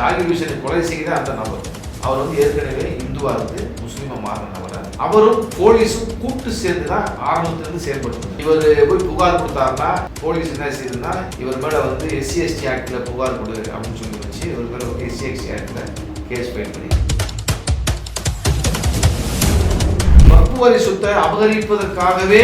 ஜாகிர் ஹுசேனை கொலை செய்த அந்த நபர். அவர் வந்து ஏற்கனவே இந்துவா இருந்து முஸ்லீமாக மாறினவர் நபர். அவரும் போலீஸும் கூட்டு சேர்ந்து தான் ஆரம்பத்திலிருந்து இருந்து இவர் போய் புகார் கொடுத்தாருன்னா போலீஸ் என்ன செய்யுதுன்னா இவர் மேலே வந்து எஸ்சி எஸ்டி புகார் கொடு அப்படின்னு சொல்லி வச்சு இவர் மேலே எஸ்சி எஸ்டி ஆக்டில் கேஸ் ஃபைல் பண்ணி மக்குவரி சொத்தை அபகரிப்பதற்காகவே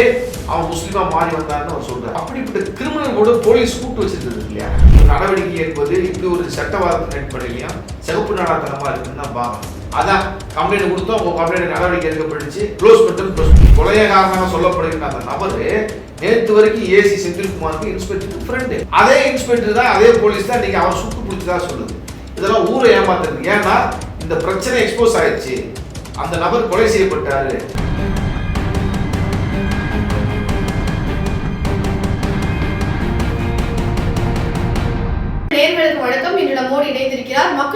அவன் முஸ்லீமா மாறி வந்தான்னு அவர் சொல்றாரு அப்படிப்பட்ட கிரிமினல் கூட போலீஸ் கூட்டு வச்சிருந்தது இல்லையா? நடவடிக்கை என்பது இப்படி ஒரு சட்டவாதத்தின் அடிப்படையிலையும் சிவப்பு நாடாத்தனமா இருக்குன்னு தான் பாக்கணும் அதான் கம்ப்ளைண்ட் கொடுத்தோம் உங்க கம்ப்ளைண்ட் நடவடிக்கை எடுக்கப்படுச்சு க்ளோஸ் பண்ணிட்டு கொலையகாரனாக சொல்லப்படுகின்ற அந்த நபரு நேற்று வரைக்கும் ஏசி செந்தில்குமாருக்கு இன்ஸ்பெக்டருக்கு ஃப்ரெண்டு அதே இன்ஸ்பெக்டர் தான் அதே போலீஸ் தான் இன்னைக்கு அவர் சுட்டு பிடிச்சதா சொல்லுது. இதெல்லாம் ஊரை ஏமாத்துறது. ஏன்னா இந்த பிரச்சனை எக்ஸ்போஸ் ஆயிடுச்சு. அந்த நபர் கொலை செய்யப்பட்டாரு.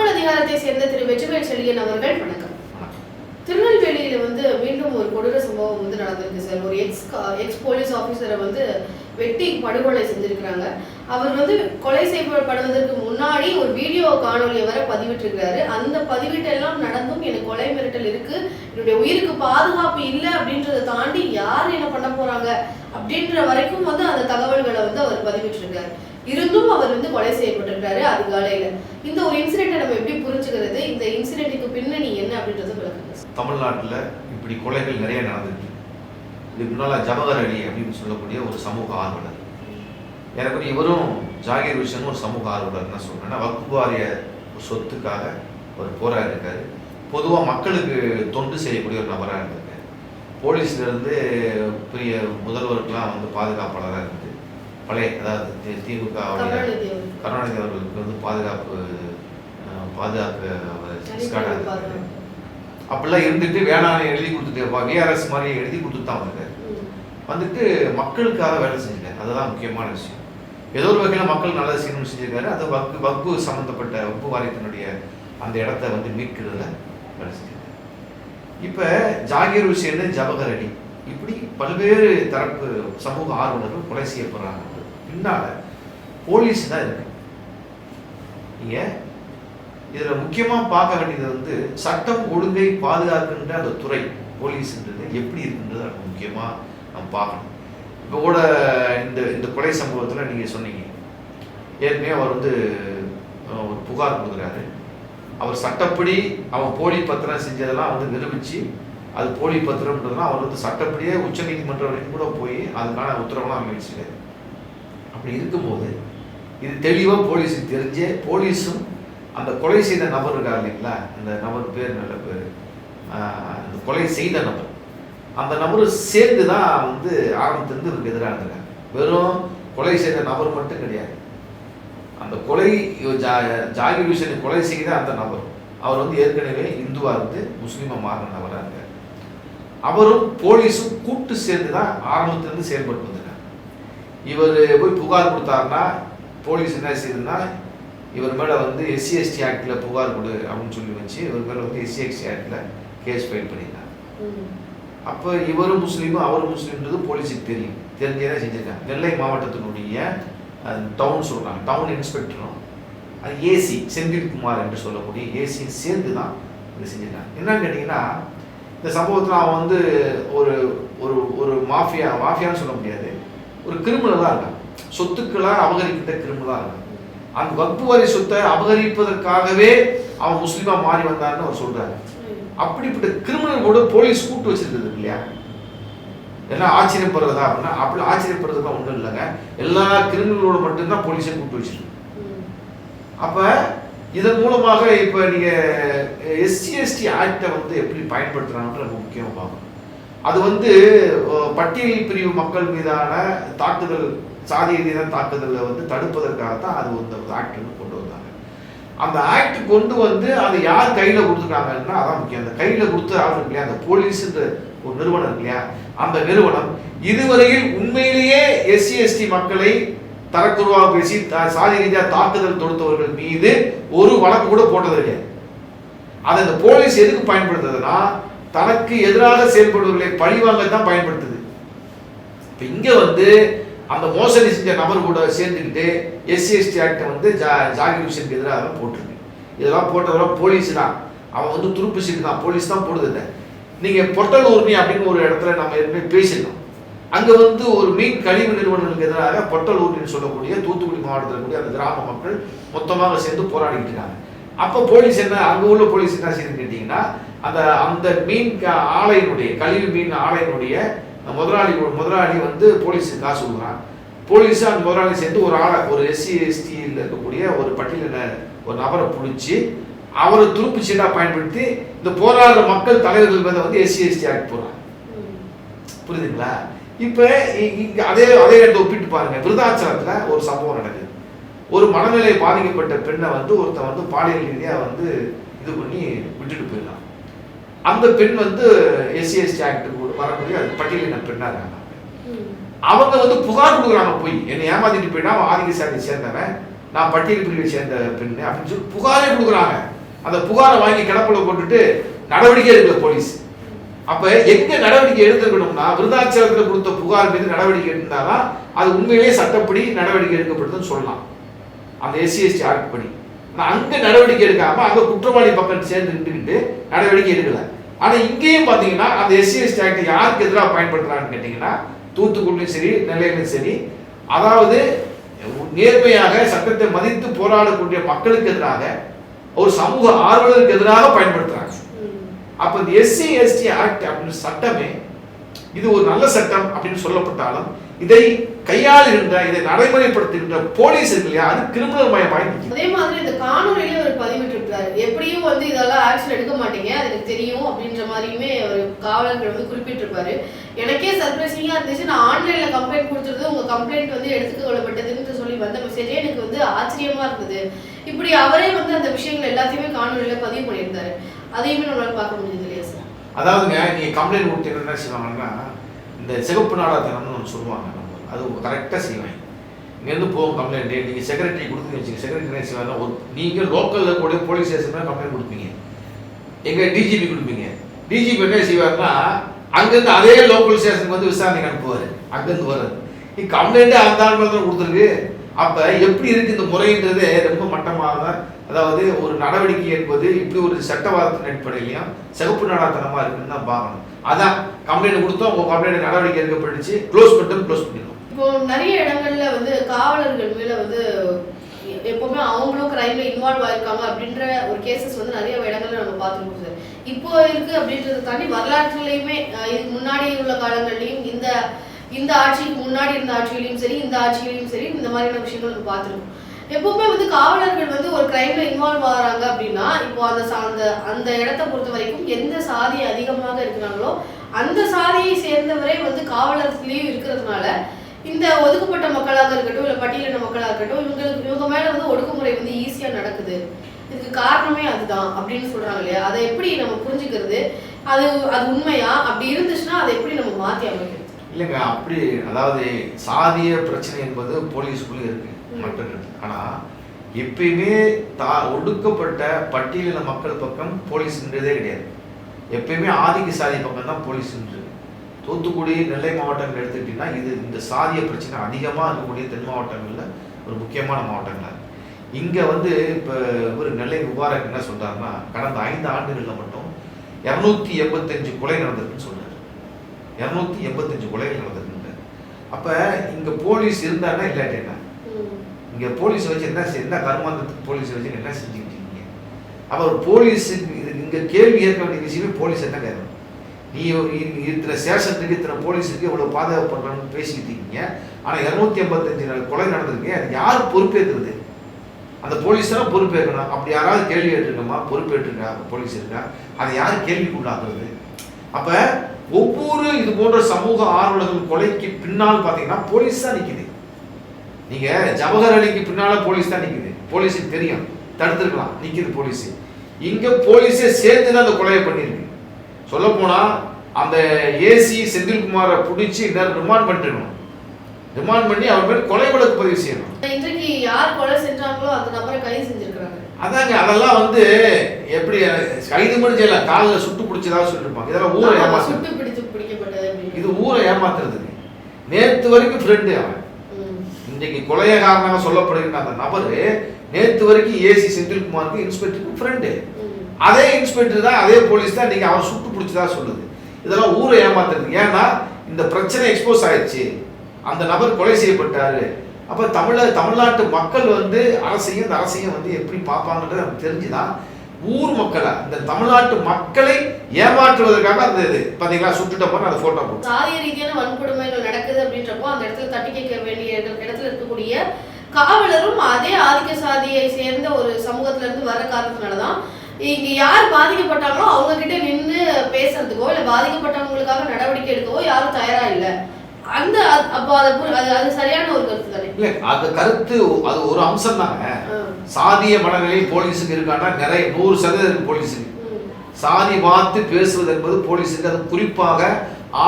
மக்கள் அதிகாரத்தை சேர்ந்த திரு வெற்றிவேல் செழியன் அவர்கள் வணக்கம். திருநெல்வேலியில வந்து மீண்டும் ஒரு கொடூர சம்பவம் வந்து நடந்திருக்கு சார். ஒரு எக்ஸ் எக்ஸ் போலீஸ் ஆபீசரை வந்து வெட்டி படுகொலை செஞ்சிருக்கிறாங்க. அவர் வந்து கொலை செய்யப்படுவதற்கு முன்னாடி ஒரு வீடியோ காணொலியை வர பதிவிட்டிருக்கிறாரு. அந்த பதிவிட்டெல்லாம் நடந்தும் எனக்கு கொலை மிரட்டல் இருக்கு. என்னுடைய உயிருக்கு பாதுகாப்பு இல்லை அப்படின்றத தாண்டி யார் என்ன பண்ண போறாங்க அப்படின்ற வரைக்கும் வந்து அந்த தகவல்களை வந்து அவர் பதிவிட்டிருக்காரு. இருந்தும் அவர் வந்து கொலை செய்யப்பட்டிருக்காரு அதிகாலையில. இந்த ஒரு இன்சிடென்ட்டை நம்ம எப்படி புரிஞ்சுக்கிறது? இந்த இன்சிடென்ட்டுக்கு பின்னணி என்ன அப்படின்றத விளக்குங்க தமிழ்நாட்டில் இப்படி கொலைகள் நிறைய நடந்துருக்கு. இதுக்கு முன்னால் ஜவஹர் அலி அப்படின்னு சொல்லக்கூடிய ஒரு சமூக ஆர்வலர். எனக்கு இவரும் ஜாகிர் விஷன் ஒரு சமூக ஆர்வலர் தான் சொல்றேன். ஏன்னா வக்ஃபு வாரிய சொத்துக்காக ஒரு போராடி இருக்காரு. பொதுவாக மக்களுக்கு தொண்டு செய்யக்கூடிய ஒரு நபராக இருந்திருக்காரு. போலீஸ்ல இருந்து பெரிய முதல்வருக்கெல்லாம் வந்து பாதுகாப்பாளராக இருந்து பழைய அதாவது தி- திமுகவுடைய கருணாநிதி அவர். கருணாநிதி அவர்களுக்கு வந்து பாதுகாப்பு பாதுகாப்பு. அப்படிலாம் இருந்துட்டு வேணாம் எழுதி கொடுத்துட்டு விஆர்எஸ் மாதிரி எழுதி கொடுத்துட்டு தான் வந்திருக்காரு. ம். வந்துட்டு மக்களுக்காக வேலை செஞ்சிருக்காரு அதுதான் முக்கியமான விஷயம். ஏதோ ஒரு வகையில் மக்கள் நல்லது செய்யணும்னு செஞ்சிருக்காரு. அது வக்கு வக்கு சம்மந்தப்பட்ட வக்கு வாரியத்தினுடைய அந்த இடத்த வந்து மீட்கிறதுல வேலை செஞ்சிருக்காரு. இப்போ ஜாகிர் ஹுசேன் ஜவஹர் அலி இப்படி பல்வேறு தரப்பு சமூக ஆர்வலர்கள் கொலை செய்யப்படுறாங்க. பின்னால் போலீஸ் தான் இருக்கு. ஏன் இதில் முக்கியமாக பார்க்க வேண்டியது வந்து சட்டம் ஒழுங்கை பாதுகாக்கின்ற அந்த துறை போலீஸ்ன்றது எப்படி இருக்குன்றது நம்ம முக்கியமாக நம்ம பார்க்கணும். இப்போ கூட இந்த இந்த கொலை சம்பவத்தில் நீங்கள் சொன்னீங்க. ஏற்கனவே அவர் வந்து ஒரு புகார் கொடுக்குறாரு. அவர் சட்டப்படி அவன் போலி பத்திரம் செஞ்சதெல்லாம் வந்து நிரூபித்து அது போலி பத்திரம்ன்றதுலாம் அவர் வந்து சட்டப்படியே உச்சநீதிமன்றம் வரைக்கும் கூட போய் அதுக்கான உத்தரவெல்லாம் அமைச்சிருக்காரு அப்படி இருக்கும்போது இது தெளிவாக போலீஸுக்கு தெரிஞ்சே போலீஸும் அந்த கொலை செய்த நபர் இருக்கார் இல்லைங்களா? அந்த நபர் பேர் நல்ல பேர். அந்த கொலை செய்த நபர். அந்த நபர் சேர்ந்து தான் வந்து ஆரம்பத்திலிருந்து இவருக்கு எதிராக இருந்திருக்காங்க வெறும் கொலை செய்த நபர் மட்டும் கிடையாது. அந்த கொலை ஜா- ஜாகிர் கொலை செய்த அந்த நபர் அவர் வந்து ஏற்கனவே இந்துவாக இருந்து முஸ்லீமாக மாறின நபராக இருக்கார். அவரும் போலீஸும் கூட்டு சேர்ந்து தான் ஆரம்பத்திலிருந்து செயல்பட்டு இவர் போய் புகார் கொடுத்தாருன்னா போலீஸ் என்ன செய்யுதுன்னா இவர் மேலே வந்து எஸ்சி எஸ்டி ஆக்ட்ல புகார் கொடு அப்படின்னு சொல்லி வச்சு இவர் மேலே வந்து எஸ்சி எஸ்டி ஆக்ட்ல கேஸ் ஃபைல் பண்ணியிருக்காங்க. ம். அப்போ இவரும் முஸ்லீமும் அவரும் முஸ்லீம்ன்றது போலீஸுக்கு தெரியும். தெரிஞ்சே தான் செஞ்சிருக்காங்க. நெல்லை மாவட்டத்தினுடைய டவுன் சொல்றாங்க. டவுன் இன்ஸ்பெக்டரும் அது ஏசி செந்தில்குமார் என்று சொல்லக்கூடிய ஏசி சேர்ந்து தான் இது செஞ்சிருக்காங்க. என்னன்னு கேட்டிங்கன்னா இந்த சம்பவத்தில் அவன் வந்து ஒரு ஒரு ஒரு மாஃபியா மாஃபியான்னு சொல்ல முடியாது. ஒரு கிரிமினலாக இருக்கான் சொத்துக்களை அபகரிக்கின்ற கிரிமினலாக இருக்கான் அந்த வக்பு வரி சொத்தை அபகரிப்பதற்காகவே அவன் முஸ்லீமா மாறி வந்தார்னு அவர் சொல்றாரு. அப்படிப்பட்ட கிரிமினல் கூட போலீஸ் கூட்டு வச்சிருந்தது இல்லையா? எல்லாம் ஆச்சரியப்படுறதா அப்படின்னா அப்படி ஆச்சரியப்படுறதுலாம் ஒன்றும் இல்லைங்க. எல்லா கிரிமினலோட மட்டும்தான் போலீஸை கூட்டு வச்சிருக்கு அப்ப இதன் மூலமாக இப்ப நீங்க எஸ்சி எஸ்டி ஆக்டை வந்து எப்படி பயன்படுத்துறாங்கன்ற ரொம்ப முக்கியமா பார்க்கணும். அது வந்து பட்டியல் பிரிவு மக்கள் மீதான தாக்குதல் சாதி ரீதியான தாக்குதலை வந்து தடுப்பதற்காக தான் அது வந்து ஆக்ட் கொண்டு வந்தாங்க. அந்த ஆக்ட் கொண்டு வந்து அதை யார் கையில கொடுத்துருக்காங்கன்னா அதான் முக்கியம். அந்த கையில கொடுத்து ஆகணும் இல்லையா? அந்த போலீஸ்ன்ற ஒரு நிறுவனம் இல்லையா? அந்த நிறுவனம் இதுவரையில் உண்மையிலேயே எஸ்சி எஸ்டி மக்களை தரக்குருவாக பேசி த- சாதி ரீதியாக தாக்குதல் தொடுத்தவர்கள் மீது ஒரு வழக்கு கூட போட்டது கிடையாது அதை அந்த போலீஸ் எதுக்கு பயன்படுத்துதுன்னா தனக்கு எதிராக செயல்படுவர்களை பழிவாங்க தான் பயன்படுத்துது. இப்போ இங்கே வந்து அந்த மோசடி செஞ்ச நபர் கூட சேர்ந்துக்கிட்டு எஸ்சி எஸ்டி ஆக்டை வந்து ஜா ஜாகிர் ஹுசேனுக்கு எதிராக போட்டிருக்கு. இதெல்லாம் போட்டதெல்லாம் போலீஸ் தான். அவன் வந்து துருப்பு சீட்டு தான். போலீஸ் தான் போடுது இல்லை நீங்கள் பொட்டல் உரிமை அப்படின்னு ஒரு இடத்துல நம்ம ஏற்கனவே பேசிடணும் அங்கே வந்து ஒரு மீன் கழிவு நிறுவனங்களுக்கு எதிராக பொட்டல் ஊட்டின்னு சொல்லக்கூடிய தூத்துக்குடி மாவட்டத்தில் இருக்கக்கூடிய அந்த கிராம மக்கள் மொத்தமாக சேர்ந்து போராடிக்கிட்டு இருக்காங்க. அப்போ போலீஸ் என்ன அங்கே உள்ள போலீஸ் என்ன செய்யுதுன்னு கேட்டிங்கன்னா அந்த அந்த மீன் ஆலையினுடைய கழிவு மீன் ஆலையினுடைய முதலாளி முதலாளி வந்து போலீஸுக்கு காசு கொடுக்குறான். போலீஸ் அந்த முதலாளி சேர்ந்து ஒரு ஆளை ஒரு எஸ்சி எஸ்டியில் இருக்கக்கூடிய ஒரு பட்டியலின ஒரு நபரை பிடிச்சி அவரை துருப்பு சீட்டாக பயன்படுத்தி இந்த போராடுற மக்கள் தலைவர்கள் மேலே வந்து எஸ்சி எஸ்டி ஆக்ட் போடுறாங்க. புரியுதுங்களா? இப்போ இங்க அதே அதே இடத்த ஒப்பிட்டு பாருங்க. விருதாச்சலத்துல ஒரு சம்பவம் நடக்குது. ஒரு மனநிலை பாதிக்கப்பட்ட பெண்ணை வந்து ஒருத்தன் வந்து பாலியல் ரீதியா வந்து இது பண்ணி விட்டுட்டு போயிடலாம் அந்த பெண் வந்து எஸ்சி எஸ்டி ஆக்டுக்கு வரக்கூடிய பட்டியலின பெண்ணா இருக்காங்க அவங்க வந்து புகார் கொடுக்குறாங்க போய். என்னை ஏமாத்திட்டு போயிட்டா அவன் ஆதிக்க சாதியை சேர்ந்தவன் நான் பட்டியல் பிரிவை சேர்ந்த பெண்ணு அப்படின்னு சொல்லி புகாரே கொடுக்குறாங்க. அந்த புகாரை வாங்கி கிடப்புல போட்டுட்டு நடவடிக்கை எடுக்கல போலீஸ். அப்ப எங்க நடவடிக்கை எடுத்துக்கணும்னா விருதாச்சலத்துல கொடுத்த புகார் மீது நடவடிக்கை எடுத்தாதான் அது உண்மையிலேயே சட்டப்படி நடவடிக்கை எடுக்கப்படுதுன்னு சொல்லலாம். அந்த எஸ்சி எஸ்டி ஆக்ட் படி. ஆனா அங்க நடவடிக்கை எடுக்காம அங்க குற்றவாளி பக்கம் சேர்ந்து நடவடிக்கை எடுக்கல. ஆனா இங்கேயும் பாத்தீங்கன்னா அந்த எஸ்சிஎஸ்டி ஆக்ட் யாருக்கு எதிராக பயன்படுத்துறாங்கன்னு கேட்டீங்கன்னா தூத்துக்குடியும் சரி நெல்லையிலும் சரி அதாவது நேர்மையாக சட்டத்தை மதித்து போராடக்கூடிய மக்களுக்கு எதிராக ஒரு சமூக ஆர்வலருக்கு எதிராக பயன்படுத்துறாங்க. அப்ப இந்த எஸ்சி எஸ்டி ஆக்ட் அப்படின்னு சட்டமே இது ஒரு நல்ல சட்டம் அப்படின்னு சொல்லப்பட்டாலும் இதை கையாளுகின்ற இதை நடைமுறைப்படுத்துகின்ற போலீஸ் இருக்கு இல்லையா? அது கிரிமினல் மயமாய். அதே மாதிரி இந்த காணொலியிலே அவர் பதிவிட்டிருக்கிறாரு. எப்படியும் வந்து இதெல்லாம் ஆக்ஷன் எடுக்க மாட்டீங்க அது எனக்கு தெரியும் அப்படின்ற மாதிரியுமே ஒரு காவலர்கள் வந்து குறிப்பிட்டிருப்பாரு. எனக்கே சர்ப்ரைசிங்கா இருந்துச்சு. நான் ஆன்லைன்ல கம்ப்ளைண்ட் கொடுத்துருது உங்க கம்ப்ளைண்ட் வந்து எடுத்துக்க கொள்ளப்பட்டதுன்னு சொல்லி வந்த மெசேஜே எனக்கு வந்து ஆச்சரியமா இருந்தது. இப்படி அவரே வந்து அந்த விஷயங்கள் எல்லாத்தையுமே காணொலியில பதிவு பண்ணியிருந்தாரு. அதையுமே நம்மளால பார்க்க முடியுது இல்லையா சார்? அதாவதுங்க நீங்க கம்ப்ளைண்ட் கொடுத்தீங்கன்னா என்ன செய்வாங்கன்னா இந்த சிகப்பு நாடாத்தனம்னு ஒன்று சொல்லுவாங்க நம்ம. அது கரெக்டாக செய்வாங்க இங்கேருந்து போகும் கம்ப்ளைண்ட் நீங்கள் செக்ரட்டரி கொடுத்து வச்சுங்க செக்ரட்டரி என்ன செய்வாங்க ஒரு நீங்கள் லோக்கலில் கூட போலீஸ் ஸ்டேஷன் கம்ப்ளைண்ட் கொடுப்பீங்க. எங்கே டிஜிபி கொடுப்பீங்க. டிஜிபி என்ன செய்வாருன்னா அங்கேருந்து அதே லோக்கல் ஸ்டேஷனுக்கு வந்து விசாரணைக்கு அனுப்புவார். அங்கேருந்து வர்றது. கம்ப்ளைண்ட்டே அந்த ஆள் தான் கொடுத்துருக்கு? அப்போ எப்படி இருக்கு இந்த முறைன்றது ரொம்ப மட்டமாக அதாவது ஒரு நடவடிக்கை என்பது இப்படி ஒரு சட்டவாதத்தின் அடிப்படையிலையும் சிகப்பு நாடாத்தனமா இருக்குன்னு தான் பார்க்கணும். அதான் கம்ப்ளைண்ட் கொடுத்தோம் உங்க கம்ப்ளைண்ட் நடவடிக்கை எடுக்கப்பட்டுச்சு. க்ளோஸ் பண்ணிட்டு க்ளோஸ் பண்ணிடணும் இப்போ நிறைய இடங்கள்ல வந்து காவலர்கள் மேல வந்து எப்பவுமே அவங்களும் கிரைம்ல இன்வால்வ் ஆயிருக்காங்க அப்படின்ற ஒரு கேசஸ் வந்து நிறைய இடங்கள்ல நம்ம பார்த்துருக்கோம் சார் இப்போ இருக்கு அப்படின்றத தாண்டி வரலாற்றுலயுமே இதுக்கு முன்னாடி உள்ள காலங்கள்லயும் இந்த இந்த ஆட்சிக்கு முன்னாடி இருந்த ஆட்சியிலையும் சரி இந்த ஆட்சியிலையும் சரி இந்த மாதிரியான விஷயங்கள் நம்ம பார்த்துருக்கோம். எப்பவுமே வந்து காவலர்கள் வந்து ஒரு கிரைம்ல இன்வால்வ் ஆகுறாங்க அப்படின்னா இப்போ அந்த சா- அந்த அந்த இடத்த பொறுத்த வரைக்கும் எந்த சாதி அதிகமாக இருக்கிறாங்களோ அந்த சாதியை சேர்ந்தவரே வந்து காவலர்லேயும் இருக்கிறதுனால இந்த ஒதுக்கப்பட்ட மக்களாக இருக்கட்டும் இல்லை பட்டியலின மக்களாக இருக்கட்டும் இவங்களுக்கு இவங்க மேல வந்து ஒடுக்குமுறை வந்து ஈஸியா நடக்குது. இதுக்கு காரணமே அதுதான் அப்படின்னு சொல்றாங்க இல்லையா? அதை எப்படி நம்ம புரிஞ்சுக்கிறது? அது அது உண்மையா? அப்படி இருந்துச்சுன்னா அதை எப்படி நம்ம மாத்தி அமைக்கணும்? இல்லைங்க அப்படி அதாவது சாதிய பிரச்சனை என்பது போலீஸுக்குள்ளே இருக்கு மட்டும் ஆனால் எப்பயுமே தா ஒடுக்கப்பட்ட பட்டியலின மக்கள் பக்கம் போலீஸ்ன்றதே கிடையாது. எப்பயுமே ஆதிக்க சாதி பக்கம் தான் போலீஸ்ன்றது. தூத்துக்குடி நெல்லை மாவட்டங்கள் எடுத்துக்கிட்டிங்கன்னா இது இந்த சாதிய பிரச்சனை அதிகமாக இருக்கக்கூடிய தென் மாவட்டங்களில் ஒரு முக்கியமான மாவட்டங்களாக இங்கே வந்து இப்போ ஒரு நெல்லை முபாரக் என்ன சொல்கிறாருன்னா கடந்த ஐந்து ஆண்டுகளில் மட்டும் இரநூத்தி எண்பத்தஞ்சு கொலை நடந்திருக்குன்னு சொல்றாரு. இரநூத்தி எண்பத்தஞ்சு கொலைகள் நடந்திருக்கு அப்போ இங்கே போலீஸ் இருந்தான்னா இல்லாட்டி என்ன? இங்கே போலீஸ் வச்சு என்ன என்ன கர்மாந்தத்துக்கு போலீஸ் வச்சு என்ன செஞ்சுக்கிட்டு இருக்கீங்க? அப்போ ஒரு போலீஸுக்கு இங்கே கேள்வி கேட்க வேண்டிய விஷயமே போலீஸ் என்ன கேட்கணும் நீ ஒரு இ- இத்தனை போலீஸுக்கு இவ்வளோ பாதுகாப்பு பண்ணுறான்னு பேசிக்கிட்டு இருக்கீங்க. ஆனால் இரநூத்தி எண்பத்தஞ்சு நாள் கொலை நடந்திருக்கு. அது யார் பொறுப்பேற்கிறது அந்த போலீஸ் தான் பொறுப்பேற்கணும். அப்படி யாராவது கேள்வி கேட்டிருக்கோமா? பொறுப்பேற்றிருக்கா? போலீஸ் இருக்கா? அதை யார் கேள்விக்குள்ளாக்குறது? அப்போ ஒவ்வொரு இது போன்ற சமூக ஆர்வலர்கள் கொலைக்கு பின்னால் பார்த்தீங்கன்னா போலீஸ் தான் நிற்கிது நீங்க ஜவஹர் அலிக்கு பின்னால போலீஸ் தான் நிற்குது போலீஸுக்கு தெரியும். தடுத்துருக்கலாம். நிற்கிது போலீஸ். இங்க போலீஸே சேர்ந்து தான் அந்த கொலையை பண்ணியிருக்கு. சொல்ல போனா அந்த ஏசி செந்தில்குமாரை பிடிச்சி இன்னும் ரிமாண்ட் பண்ணிருக்கணும் ரிமாண்ட் பண்ணி அவர் மேல் கொலை வழக்கு பதிவு செய்யணும். இன்றைக்கு யார் கொலை செஞ்சாங்களோ அந்த நபரை கைது செஞ்சிருக்கிறாங்க அதாங்க அதெல்லாம் வந்து எப்படி கைது மட்டும் செய்யல காலில் சுட்டு பிடிச்சதா சொல்லிருப்பாங்க. இதெல்லாம் ஊரை ஏமாத்துறது. இது ஊரை ஏமாத்துறதுங்க நேத்து வரைக்கும் ஃப்ரெண்டு அவன். இன்றைக்கு கொலைய காரணமாக சொல்லப்படுகின்ற அந்த நபர் நேத்து வரைக்கும் ஏசி செந்தில்குமாருக்கு இன்ஸ்பெக்டருக்கு ஃப்ரெண்டு. அதே இன்ஸ்பெக்டர் தான் அதே போலீஸ் தான் நீங்க அவன் சுட்டு பிடிச்சதா சொல்லுது. இதெல்லாம் ஊரை ஏமாத்துறது. ஏன்னா இந்த பிரச்சனை எக்ஸ்போஸ் ஆயிடுச்சு. அந்த நபர் கொலை செய்யப்பட்டாரு. அப்போ தமிழ தமிழ்நாட்டு மக்கள் வந்து அரசையும் இந்த அரசையும் வந்து எப்படி பார்ப்பாங்கன்றது நமக்கு தெரிஞ்சுதான் ஊர் மக்களை இந்த தமிழ்நாட்டு மக்களை ஏமாற்றுவதற்காக அந்த இது பார்த்தீங்களா சுட்டுட்ட போன அந்த போட்டோ போட்டு சாதிய ரீதியான வன்கொடுமைகள் நடக்குது அப்படின்றப்போ அந்த இடத்துல தட்டி கேட்க வேண்டிய இடத்துல இடத்துல இருக்கக்கூடிய காவலரும் அதே ஆதிக்க சாதியை சேர்ந்த ஒரு சமூகத்துல இருந்து வர காரணத்தினாலதான் இங்க யார் பாதிக்கப்பட்டாங்களோ அவங்க கிட்ட நின்று பேசுறதுக்கோ இல்ல பாதிக்கப்பட்டவங்களுக்காக நடவடிக்கை எடுக்கவோ யாரும் தயாரா இல்ல அந்த அ- அப்போ அதை அது சரியான ஒரு கருத்து தானே இல்ல அந்த கருத்து அது ஒரு அம்சம் தாங்க. சாதிய மனநிலை போலீஸுக்கு இருக்கான்னா நிறைய நூறு சதவீதம் போலீஸுக்கு. சாதி பார்த்து பேசுவது என்பது போலீஸுக்கு அது குறிப்பாக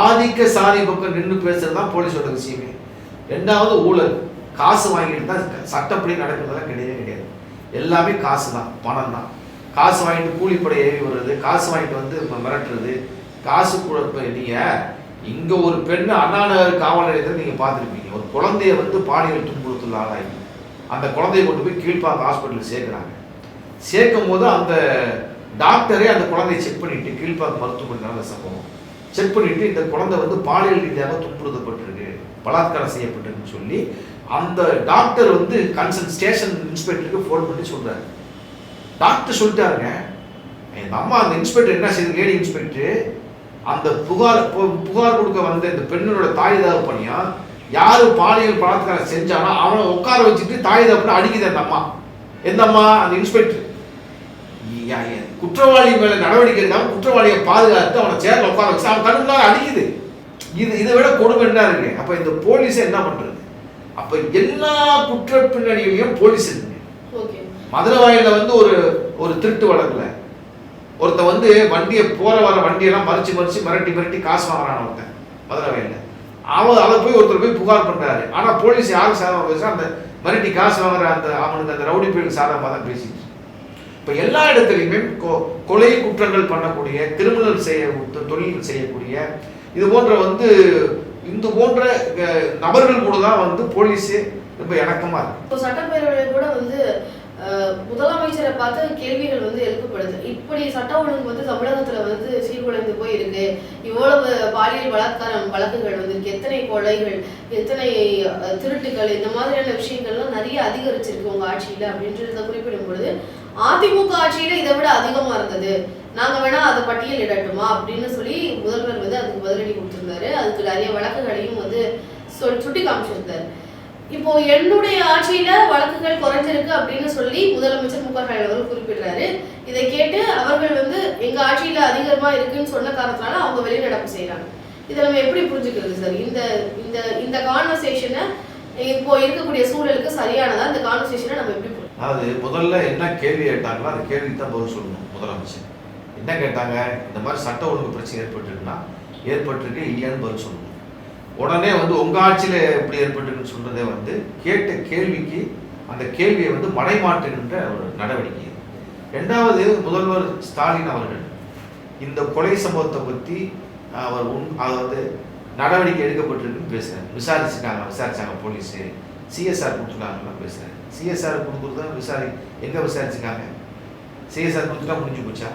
ஆதிக்க சாதி பக்கம் நின்று பேசுறது தான் போலீஸோட விஷயமே. ரெண்டாவது ஊழல். காசு வாங்கிட்டு தான் சட்டப்படி நடக்கிறதெல்லாம் கிடையவே கிடையாது. எல்லாமே காசு தான் பணம் தான். காசு வாங்கிட்டு கூலிப்படை ஏறி வர்றது காசு வாங்கிட்டு வந்து மிரட்டுறது. காசு கூட இப்ப நீங்க இங்கே ஒரு பெண் அண்ணாநகர் காவல் நிலையத்தில் நீங்கள் பார்த்துருப்பீங்க. ஒரு குழந்தைய வந்து பாலியல் துன்புறுத்தல் ஆளாகி அந்த குழந்தைய கொண்டு போய் கீழ்ப்பாக்க ஹாஸ்பிட்டலில் சேர்க்குறாங்க. சேர்க்கும் போது அந்த டாக்டரே அந்த குழந்தையை செக் பண்ணிட்டு கீழ்ப்பாக்க மருத்துவமனை நடந்த சம்பவம். செக் பண்ணிட்டு இந்த குழந்தை வந்து பாலியல் ரீதியாக துன்புறுத்தப்பட்டிருக்கு பலாத்காரம் செய்யப்பட்டிருக்குன்னு சொல்லி அந்த டாக்டர் வந்து கன்சர்ன் ஸ்டேஷன் இன்ஸ்பெக்டருக்கு ஃபோன் பண்ணி சொல்கிறாரு டாக்டர் சொல்லிட்டாருங்க எங்கள் அம்மா அந்த இன்ஸ்பெக்டர் என்ன செய்யுது லேடி இன்ஸ்பெக்டர் அந்த புகார் புகார் கொடுக்க வந்த இந்த பெண்ணோட தாய் தகப்பனையா யாரு பாலியல் பலாத்காரம் செஞ்சானோ அவனை உட்கார வச்சுட்டு தாய் தகப்பனை அடிக்குது அந்த அம்மா. எந்த அம்மா? அந்த இன்ஸ்பெக்டர் குற்றவாளி மேல நடவடிக்கை எடுக்காம குற்றவாளியை பாதுகாத்து அவனை சேர்ல உட்கார வச்சு அவன் கண்ணு அடிக்குது. இது இதை விட கொடுமை என்ன இருக்கு. அப்ப இந்த போலீஸ் என்ன பண்றது? அப்ப எல்லா குற்ற பின்னணியிலையும் போலீஸ் இருக்குங்க ஓகே மதுரை வாயில வந்து ஒரு ஒரு திருட்டு வழக்குல ஒருத்தன் வந்து வண்டியை போற வர வண்டியெல்லாம் மறிச்சு மறிச்சு மிரட்டி மிரட்டி காசு வாங்குறான் ஒருத்தன் மதுரவையில் அவன் அதை போய் ஒருத்தர் போய் புகார் பண்றாரு. ஆனா போலீஸ் யாரும் சாதகமா பேச அந்த மிரட்டி காசு வாங்குற அந்த அவனுக்கு அந்த ரவுடி பேருக்கு சாதகமாக தான் பேசிட்டு இப்போ இப்ப எல்லா இடத்துலையுமே கொ- கொலை குற்றங்கள் பண்ணக்கூடிய திருமணம் செய்ய தொழில் செய்யக்கூடிய இது போன்ற வந்து இந்த போன்ற நபர்கள் கூட தான் வந்து போலீஸ் ரொம்ப இணக்கமா இருக்கு. இப்போ சட்டப்பேரவையில கூட வந்து முதலமைச்சரை பார்த்து கேள்விகள் வந்து எழுப்பப்படுது. இப்படி சட்ட ஒழுங்கு வந்து தமிழகத்துல வந்து சீர்குலைந்து போய் இருக்கு இவ்வளவு பாலியல் பலாத்காரம் வழக்குகள் வந்திருக்கு. எத்தனை கொலைகள் எத்தனை திருட்டுகள் இந்த மாதிரியான விஷயங்கள்லாம் நிறைய அதிகரிச்சிருக்கு உங்க ஆட்சியில அப்படின்றத குறிப்பிடும் பொழுது அதிமுக ஆட்சியில இதை விட அதிகமா இருந்தது. நாங்க வேணா அதை பட்டியலிடட்டுமா அப்படின்னு சொல்லி முதல்வர் வந்து அதுக்கு பதிலடி கொடுத்திருந்தாரு. அதுக்கு நிறைய வழக்குகளையும் வந்து சொல் சுட்டி காமிச்சிருந்தாரு. இப்போ என்னுடைய ஆட்சியில வழக்குகள் குறைஞ்சிருக்கு அப்படின்னு சொல்லி முதலமைச்சர் மு க ஸ்டாலின் அவர்கள் குறிப்பிடுறாரு. இதை கேட்டு அவர்கள் வந்து எங்க ஆட்சியில அதிகமா இருக்குன்னு சொன்ன காரணத்தினால அவங்க வெளிநடப்பு செய்யறாங்க இதை நம்ம எப்படி புரிஞ்சுக்கிறது சார்? இந்த இந்த இந்த கான்வர்சேஷனை இப்போ இருக்கக்கூடிய சூழலுக்கு சரியானதா? இந்த கான்வர்சேஷனை நம்ம எப்படி அதாவது முதல்ல என்ன கேள்வி கேட்டாங்களோ அந்த கேள்விக்கு தான் பதில் சொல்லணும் முதலமைச்சர். என்ன கேட்டாங்க? இந்த மாதிரி சட்ட ஒழுங்கு பிரச்சனை ஏற்பட்டிருக்குன்னா ஏற்பட்டிருக்கு இல்லையான்னு பதில் சொல்லணும். உடனே வந்து உங்க ஆட்சியில எப்படி ஏற்பட்டுன்னு சொல்றதே வந்து கேட்ட கேள்விக்கு அந்த கேள்வியை வந்து மடைமாற்றுகின்ற ஒரு நடவடிக்கை. ரெண்டாவது முதல்வர் ஸ்டாலின் அவர்கள் இந்த கொலை சம்பவத்தை பத்தி அவர் உன் அதாவது நடவடிக்கை எடுக்கப்பட்டிருக்குன்னு பேசுறாரு. விசாரிச்சுட்டாங்க விசாரிச்சாங்க போலீஸு. சிஎஸ்ஆர் கொடுத்துருக்காங்கலாம் பேசுறாரு. சிஎஸ்ஆர் கொடுக்குறது விசாரி எங்க விசாரிச்சுக்காங்க சிஎஸ்ஆர் கொடுத்துட்டா முடிஞ்சு போச்சா?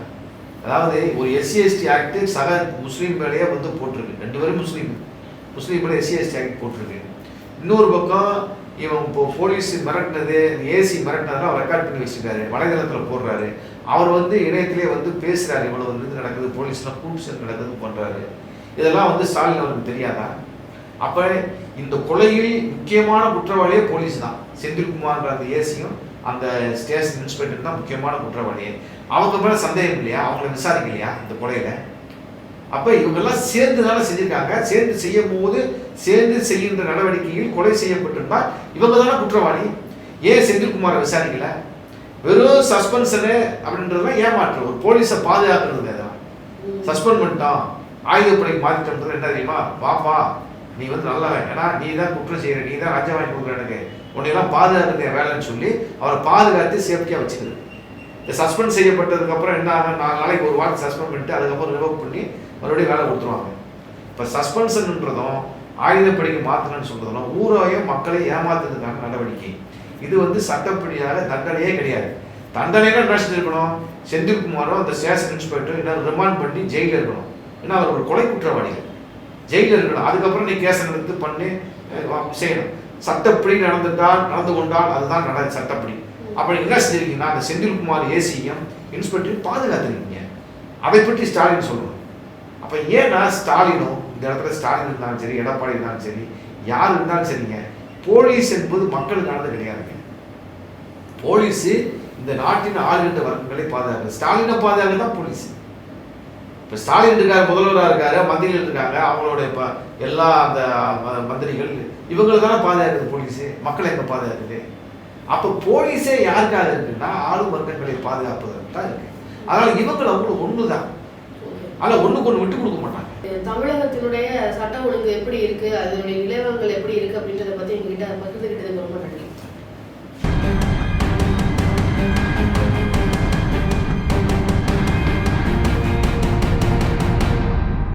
அதாவது ஒரு எஸ்சி எஸ்டி ஆக்ட் சக முஸ்லீம் வேலையாக வந்து போட்டிருக்கு. ரெண்டு பேரும் முஸ்லீம். முஸ்லீம்கள் மேலே எஸ்சி எஸ்டி ஆக்ட் போட்டிருக்கு. இன்னொரு பக்கம் இவன் இப்போ போலீஸ் மிரட்டினது ஏசி மிரட்டினதெல்லாம் அவர் ரெக்கார்ட் பண்ணி வச்சுருக்காரு. வலைதளத்தில் போடுறாரு. அவர் வந்து இணையத்திலே வந்து பேசுகிறார் இவ்வளோ வந்து நடக்குது போலீஸ்லாம் கூட்டு நடக்குது பண்ணுறாரு இதெல்லாம் வந்து ஸ்டாலின் அவருக்கு தெரியாதா? அப்போ இந்த கொலையில் முக்கியமான குற்றவாளியே போலீஸ் தான். செந்தில்குமார்ன்ற அந்த ஏசியும் அந்த ஸ்டேஷன் இன்ஸ்பெக்டர் தான் முக்கியமான குற்றவாளியே அவங்க மேலே சந்தேகம் இல்லையா? அவங்கள விசாரிக்கலையா இந்த கொலையில்? அப்ப இவங்கெல்லாம் சேர்ந்து தானே செஞ்சிருக்காங்க. சேர்ந்து செய்யும் போது சேர்ந்து செய்கின்ற நடவடிக்கையில் கொலை செய்யப்பட்டிருந்தா இவங்க தானே குற்றவாளி. ஏன் செந்தில்குமாரை விசாரிக்கல? வெறும் சஸ்பென்ஷனு அப்படின்றதுலாம் ஏமாற்று. ஒரு போலீஸை பாதுகாக்கிறது தான் சஸ்பெண்ட் பண்ணிட்டான் ஆயுதப்படைக்கு மாத்திட்டோம்ன்றது என்ன தெரியுமா? பாப்பா நீ வந்து நல்லவன் ஏன்னா நீ தான் குற்றம் செய்யற நீ தான் ராஜா வாங்கி கொடுக்குற எனக்கு. உன்னையெல்லாம் பாதுகாக்கிறது வேலைன்னு சொல்லி அவரை பாதுகாத்து சேஃப்டியாக வச்சுக்கிறது. இந்த சஸ்பெண்ட் செய்யப்பட்டதுக்கு அப்புறம் என்ன ஆகும்? நாலு நாளைக்கு ஒரு வாரம் சஸ்பெண்ட் பண்ணிட்டு அதுக்கப்புறம் ரிவோக் பண்ணி மறுபடியும் வேலை கொடுத்துருவாங்க. இப்போ சஸ்பென்ஷன்ன்றதும் ஆயுதப்படிக்கு மாற்றணும்னு சொல்றதும் ஊரையும் மக்களை ஏமாத்துறதுக்கான நடவடிக்கை. இது வந்து சட்டப்படியாக தண்டனையே கிடையாது. தண்டனைகள் என்ன செஞ்சிருக்கணும் செந்தில்குமாரோ அந்த ஸ்டேஷன் இன்ஸ்பெக்டர் என்ன ரிமாண்ட் பண்ணி ஜெயிலில் இருக்கணும். ஏன்னா அவர் ஒரு கொலை குற்றவாளிகள். ஜெயிலில் இருக்கணும். அதுக்கப்புறம் நீ கேஸ் எடுத்து பண்ணி செய்யணும். சட்டப்படி நடந்துட்டால் நடந்து கொண்டால் அதுதான் நட சட்டப்படி. அப்படி என்ன செஞ்சிருக்கீங்கன்னா அந்த செந்தில்குமார் ஏசியும் இன்ஸ்பெக்டரையும் பாதுகாத்துருக்கீங்க. அதை பற்றி ஸ்டாலின் சொல்லணும் அப்ப ஏன்னா ஸ்டாலினும் இந்த இடத்துல ஸ்டாலின் இருந்தாலும் சரி எடப்பாடி இருந்தாலும் சரி யார் இருந்தாலும் சரிங்க போலீஸ் என்பது மக்களுக்கானது கிடையாதுங்க. போலீஸ் இந்த நாட்டின் ஆளுகின்ற வர்க்கங்களை பாதுகாக்க ஸ்டாலினை பாதுகாக்க தான் போலீஸ். இப்போ ஸ்டாலின் இருக்காரு முதல்வராக இருக்காரு மந்திரிகள் இருக்காங்க அவங்களோட இப்போ எல்லா அந்த மந்திரிகள் இவங்களை தானே பாதுகாக்குது போலீஸ் மக்களை எங்க பாதுகாக்குது? அப்போ போலீஸே யாருக்காக இருக்குன்னா ஆளும் வர்க்கங்களை பாதுகாப்பதற்கு தான் இருக்கு. அதனால இவங்களை அவங்களுக்கு ஒன்று தான் அதில் ஒன்றுக்கு ஒன்று விட்டு கொடுக்க மாட்டாங்க. தமிழகத்தினுடைய சட்ட ஒழுங்கு எப்படி இருக்கு? அதனுடைய நிலவரங்கள் எப்படி இருக்கு? அப்படின்றத பத்தி எங்ககிட்ட பகிர்ந்துகிட்டதுக்கு ரொம்ப